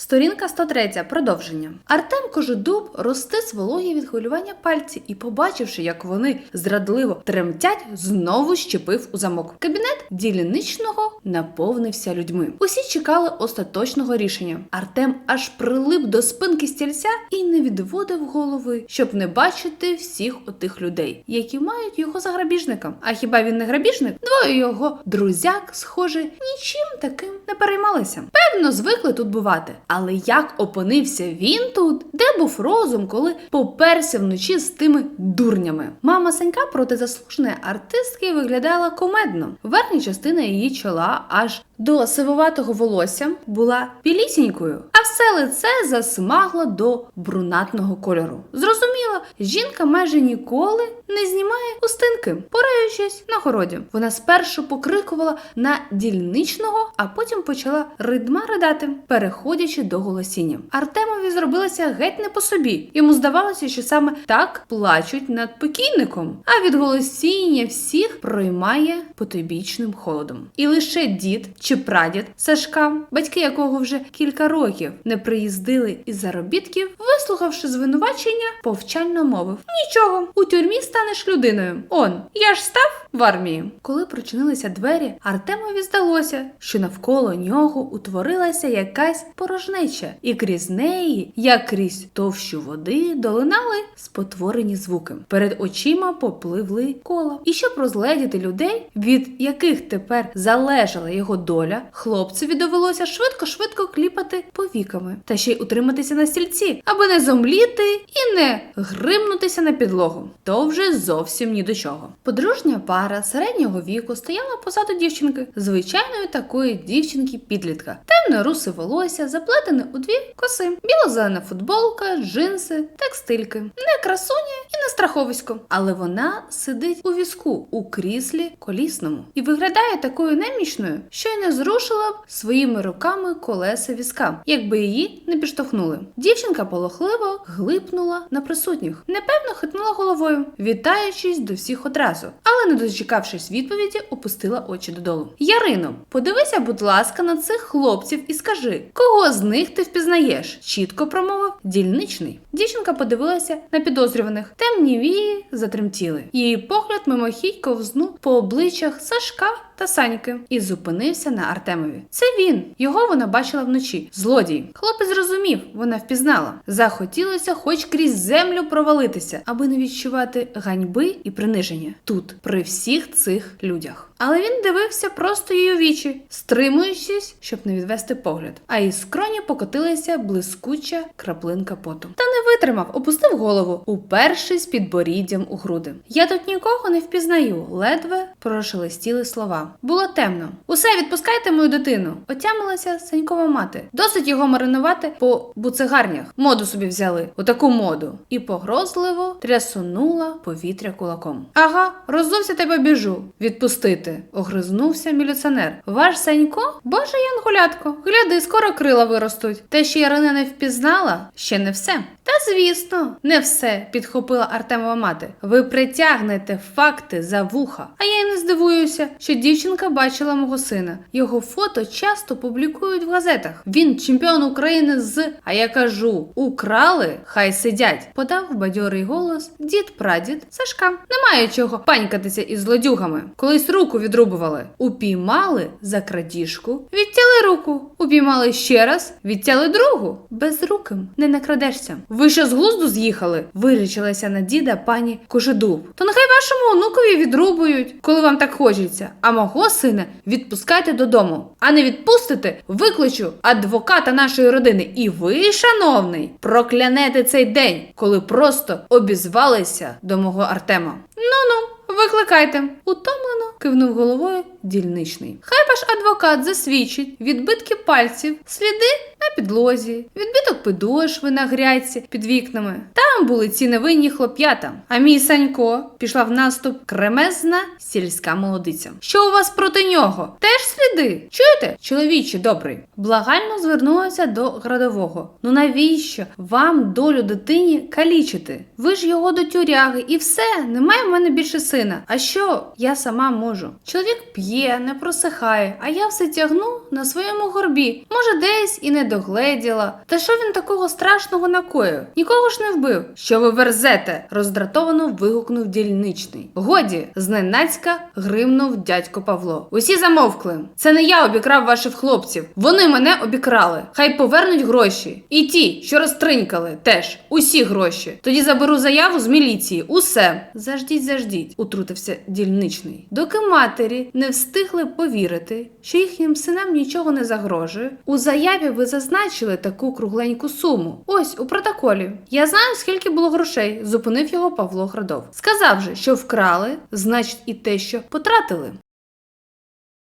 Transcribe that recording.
Сторінка 103. Продовження. Артем Кожедуб розтис вологі від хвилювання пальці і, побачивши, як вони зрадливо тремтять, знову щепив у замок. Кабінет дільничного наповнився людьми. Усі чекали остаточного рішення. Артем аж прилип до спинки стільця і не відводив голови, щоб не бачити всіх отих людей, які мають його за грабіжником. А хіба він не грабіжник? Двоє його друзяк, схоже, нічим таким не переймалися. Певно, звикли тут бувати. Але як опинився він тут, де був розум, коли поперся вночі з тими дурнями? Мама Санька проти заслуженої артистки виглядала комедно. Верхня частина її чола аж до сивуватого волосся була білісінькою, а все лице засмагло до брунатного кольору. Зрозуміло, жінка майже ніколи не знімає устинки, пораючись на городі. Вона спершу покрикувала на дільничного, а потім почала ридма ридати, переходячи до голосіння. Артемові зробилося геть не по собі. Йому здавалося, що саме так плачуть над покійником, а від голосіння всіх проймає потойбічним холодом. І лише дід чи прадід Сашка, батьки якого вже кілька років не приїздили із заробітків, вислухавши звинувачення, повчально мовив: Нічого, у тюрмі станеш людиною. Он, я ж став в армії. Коли прочинилися двері, Артемові здалося, що навколо нього утворилася якась порожнеча, і крізь неї, як крізь товщу води, долинали спотворені звуки. Перед очима попливли кола. І щоб розгледіти людей, від яких тепер залежала його доля, хлопцеві довелося швидко-швидко кліпати повіками та ще й утриматися на стільці, аби не зомліти і не гримнутися на підлогу. То вже зовсім ні до чого. Подружня пара середнього віку стояла позаду дівчинки, звичайної такої дівчинки-підлітка. Темне русе волосся, заплетене у дві коси, біло-зелена футболка, джинси, текстильки. Не красуня і не страховисько. Але вона сидить у візку у кріслі колісному і виглядає такою немічною, що й не зрушила б своїми руками колеса візка, якби її не підштовхнули. Дівчинка полохливо глипнула на присутніх, непевно хитнула головою, вітаючись до всіх одразу, але, не дочекавшись відповіді, опустила очі додолу. Ярино, подивися, будь ласка, на цих хлопців і скажи, кого з них ти впізнаєш? чітко промовив дільничний. Дівчинка подивилася на підозрюваних. Темні вії затремтіли. Її погляд мимохідь ковзнув по обличчях Сашка та Саньки і зупинився на Артемові. Це він. Його вона бачила вночі. Злодій. Хлопець зрозумів, вона впізнала. Захотілося хоч крізь землю провалитися, аби не відчувати ганьби і приниження тут, при всіх цих людях. Але він дивився просто у вічі, стримуючись, щоб не відвести погляд. А із скроні покотилася блискуча краплинка поту. Та не витримав, опустив голову, упершись підборіддям у груди. Я тут нікого не впізнаю, ледве прошелестіли слова. Було темно. Усе відпускайте мою дитину. Отямилася Санькова мати. Досить його маринувати по буцегарнях. Моду собі взяли, отаку моду. І погрозливо трясунула повітря кулаком. Ага, роззувся тебе біжу. Відпустити. Огризнувся міліціонер. Ваш Санько? Боже янголятко, гляди, скоро крила виростуть. Те, що Ярина не впізнала, ще не все. Та звісно, не все, підхопила Артемова мати. Ви притягнете факти за вуха. А я й не здивуюся, що дівчинка бачила мого сина. Його фото часто публікують в газетах. Він чемпіон України з, а я кажу, украли, хай сидять. Подав бадьорий голос дід прадід Сашка. Немає чого панькатися із злодюгами. Колись руку відрубували. Упіймали за крадіжку, відтяли руку. Упіймали ще раз, відтяли другу. Безруким не накрадешся. Ви що з глузду з'їхали? Вирічилася на діда пані Кожедуб. То нехай вашому онукові відрубують, коли вам так хочеться. А мого сина відпускайте додому. А не відпустите, викличу адвоката нашої родини. І ви, шановний, проклянете цей день, коли просто обізвалися до мого Артема. Ну-ну. Викликайте, утомлено кивнув головою дільничний. Хай ваш адвокат засвідчить відбитки пальців, сліди на підлозі, відбиток підошви на грядці під вікнами. Там були ці невинні хлоп'ята. А мій Санько пішла в наступ кремезна сільська молодиця. Що у вас проти нього? Теж сліди? Чуєте, чоловіче добрий? Благально звернулася до градового. Ну навіщо вам долю дитині калічити? Ви ж його до тюряги і все, немає в мене більше сина. А що я сама можу? Чоловік п'є. не просихає, а я все тягну на своєму горбі. Може, десь і не догледіла. Та що він такого страшного накоїв? Нікого ж не вбив. Що ви верзете? роздратовано вигукнув дільничний. Годі, зненацька гримнув дядько Павло. Усі замовкли. Це не я обікрав ваших хлопців. Вони мене обікрали. Хай повернуть гроші. І ті, що розтринькали, теж усі гроші. Тоді заберу заяву з міліції. Усе. Заждіть, заждіть, утрутився дільничний. Доки матері не встигли повірити, що їхнім синам нічого не загрожує. У заяві ви зазначили таку кругленьку суму. Ось у протоколі. Я знаю, скільки було грошей, зупинив його Павло Градов. Сказав же, що вкрали, значить і те, що потратили.